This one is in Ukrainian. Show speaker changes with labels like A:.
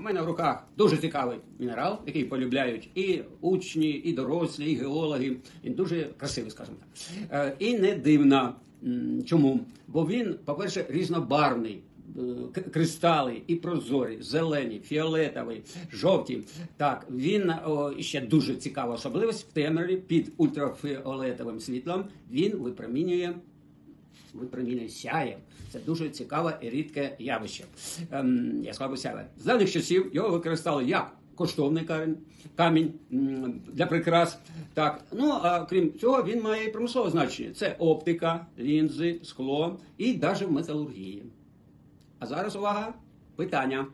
A: У мене в руках дуже цікавий мінерал, який полюбляють і учні, і дорослі, і геологи. Він дуже красивий, скажімо так. Е, І не дивно. Чому? Бо він, по-перше, різнобарвний. Е, Кристали і прозорі, зелені, фіолетові, жовті. Так, він о, ще дуже цікава особливість в темряві під ультрафіолетовим світлом. Він випромінює випромінює сяє. Це дуже цікаве і рідке явище. Ем, яскраво сяє. З давніх часів його використали як коштовний камінь, камінь для прикрас. Так, ну а крім цього, він має і промислове значення. Це оптика, лінзи, скло і навіть металургії. А зараз увага, питання.